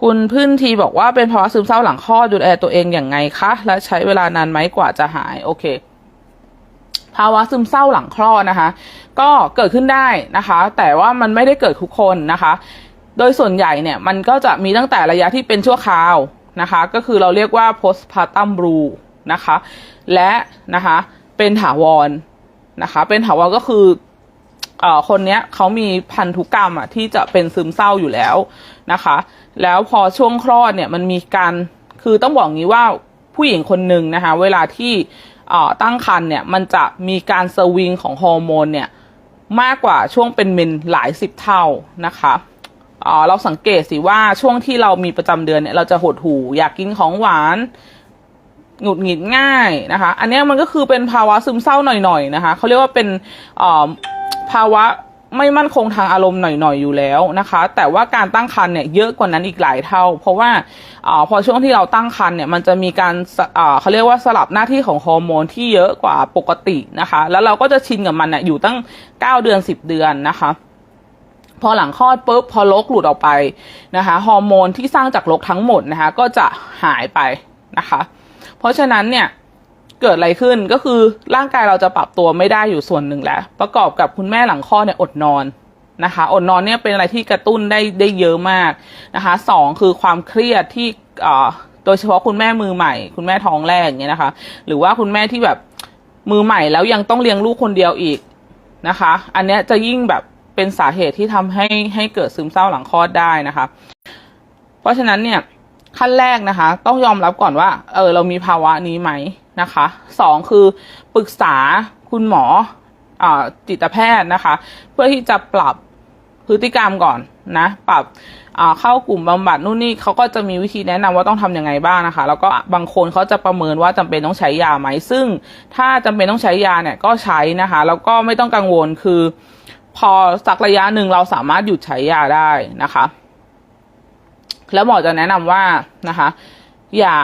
คุณพื้นทีบอกว่าเป็นภาวะซึมเศร้าหลังคลอดดูแลตัวเองอย่างไงคะ และใช้เวลานานไหมกว่าจะหาย โอเค ภาวะซึมเศร้าหลังคลอดนะคะ ก็เกิดขึ้นได้นะคะ แต่ว่ามันไม่ได้เกิดทุกคนนะคะ โดยส่วนใหญ่เนี่ย มันก็จะมีตั้งแต่ระยะที่เป็นชั่วคราวนะคะ ก็คือเราเรียกว่า postpartum blue นะคะ และนะคะ เป็นถาวรนะคะ เป็นถาวรก็คือ เอ่อคนเนี้ยเขามีพันธุกรรมอะที่จะเป็นซึมเศร้าอยู่แล้วนะคะ แล้วพอช่วงคลอดเนี่ยมันมีการคือต้องบอกงี้ว่าผู้หญิงคนหนึ่งนะคะ เวลาที่เอ่อตั้งครรภ์เนี่ยมันจะมีการสวิงของฮอร์โมนเนี่ยมากกว่าช่วงเป็นเมนหลายสิบเท่านะคะเออเราสังเกตสิว่าช่วงที่เรามีประจำเดือนเนี่ยเราจะหดหู่อยากกินของหวานหงุดหงิดง่ายนะคะ อันนี้มันก็คือเป็นภาวะซึมเศร้าหน่อยๆนะคะเขาเรียกว่าเป็นเออ ภาวะไม่มั่นคงทางอารมณ์หน่อยๆอยู่แล้วนะคะ แต่ว่าการตั้งครรภ์เนี่ยเยอะกว่านั้นอีกหลายเท่า เพราะว่าออพอช่วงที่เราตั้งครรภ์เนี่ยมันจะมีการเอ่อเขาเรียกว่าสลับหน้าที่ของฮอร์โมนที่เยอะกว่าปกตินะคะ แล้วเราก็จะชินกับมันน่ยอยู่ตั้ง 9 เดือน 10 เดือนนะคะพอหลังคลอดปุ๊บพอลกหลุดออกไปนะคะฮอร์โมนที่สร้างจากลกทั้งหมดนะคะก็จะหายไปนะคะ เพราะฉะนั้นเนี่ย เกิดอะไรขึ้นก็คือร่างกายเราจะปรับตัวไม่ได้อยู่ส่วนหนึ่งแล้ว ประกอบกับคุณแม่หลังคลอดเนี่ยอดนอนนะคะ อดนอนเนี่ยเป็นอะไรที่กระตุ้นได้ได้เยอะมากนะคะสองคือความเครียดที่โดยเฉพาะคุณแม่มือใหม่ คุณแม่ท้องแรกเงี้ยนะคะ หรือว่าคุณแม่ที่แบบมือใหม่แล้วยังต้องเลี้ยงลูกคนเดียวอีกนะคะ อันเนี้ยจะยิ่งแบบเป็นสาเหตุที่ทำให้ให้เกิดซึมเศร้าหลังคลอดได้นะคะ เพราะฉะนั้นเนี่ยขั้นแรกนะคะ ต้องยอมรับก่อนว่า เออเรามีภาวะนี้ไหม นะคะสองคือปรึกษาคุณหมออจิตแพทย์นะคะ เพื่อที่จะปรับพฤติกรรมก่อนนะ ปรับเข้ากลุ่มบำบัดนู่นนี่เขาก็จะมีวิธีแนะนำว่าต้องทำยังไงบ้างนะคะ แล้วก็บางคนเขาจะประเมินว่าจำเป็นต้องใช้ยาไหม ซึ่งถ้าจำเป็นต้องใช้ยาเนี่ยก็ใช้นะคะ แล้วก็ไม่ต้องกังวลคือ พอสักระยะหนึ่งเราสามารถหยุดใช้ยาได้นะคะ แล้วหมอจะแนะนำว่านะคะ อย่า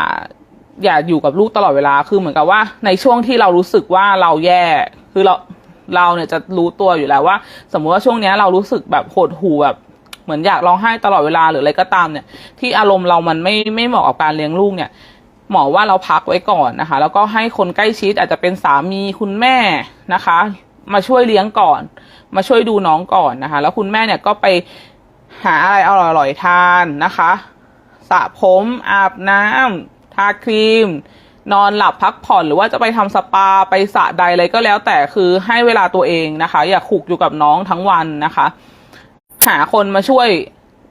อย่าอยู่กับลูกตลอดเวลาคือเหมือนกับว่า ในช่วงที่เรารู้สึกว่าเราแย่คือเราเราเนี่ยจะรู้ตัวอยู่แล้วว่า สมมุติว่าช่วงเนี้ยเรารู้สึกแบบโหดหู่แบบเหมือนอยากร้องไห้ตลอดเวลาหรืออะไรก็ตามเนี่ย ที่อารมณ์เรามันไม่ไม่เหมาะกับการเลี้ยงลูกเนี่ย หมอว่าเราพักไว้ก่อนนะคะ แล้วก็ให้คนใกล้ชิดอาจจะเป็นสามีคุณแม่นะคะ มาช่วยเลี้ยงก่อน มาช่วยดูน้องก่อนนะคะ แล้วคุณแม่เนี่ยก็ไปหาอะไรอร่อยๆทานนะคะสระผมอาบน้ำ ทาครีม นอนหลับพักผ่อนหรือว่าจะไปทำสปาไปสระใดอะไรก็แล้วแต่คือให้เวลาตัวเองนะคะ อย่าขุกอยู่กับน้องทั้งวันนะคะ หาคนมาช่วย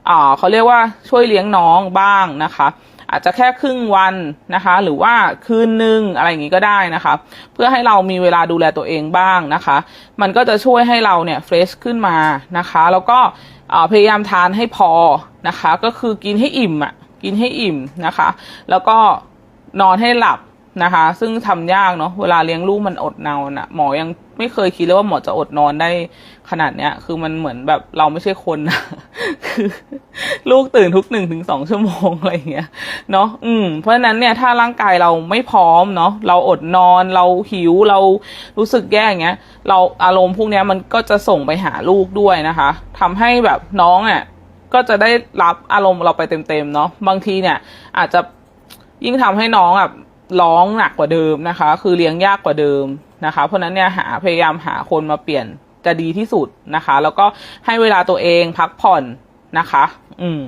อ่าเขาเรียกว่าช่วยเลี้ยงน้องบ้างนะคะ อาจจะแค่ครึ่งวันนะคะ หรือว่าคืนนึงอะไรอย่างนี้ก็ได้นะคะ เพื่อให้เรามีเวลาดูแลตัวเองบ้างนะคะ มันก็จะช่วยให้เราเนี่ยเฟรชขึ้นมานะคะ แล้วก็พยายามทานให้พอนะคะ ก็คือกินให้อิ่มอะ กินให้อิ่มนะคะ แล้วก็นอนให้หลับนะคะ ซึ่งทำยากเนาะเวลาเลี้ยงลูกมันอดนอนอะหมอยังไม่เคยคิดเลยว่าหมอจะอดนอนได้ขนาดเนี้ย คือมันเหมือนแบบเราไม่ใช่คนนะคือ ลูกตื่นทุกหนึ่งถึงสองชั่วโมงอะไรอย่างเงี้ยเนาะอืม เพราะฉะนั้นเนี่ยถ้าร่างกายเราไม่พร้อมเนาะเราอดนอนเราหิวเรารู้สึกแย่อย่างเงี้ย เราอารมณ์พวกเนี้ยมันก็จะส่งไปหาลูกด้วยนะคะทำให้แบบน้องอะ ก็จะได้รับอารมณ์เราไปเต็มๆเนาะบางทีเนี่ย อาจจะยิ่งทำให้น้องแบบร้องหนักกว่าเดิมนะคะ คือเลี้ยงยากกว่าเดิมนะคะ เพราะฉะนั้นเนี่ยหาพยายามหาคนมาเปลี่ยนจะดีที่สุดนะคะ แล้วก็ให้เวลาตัวเองพักผ่อนนะคะ อืม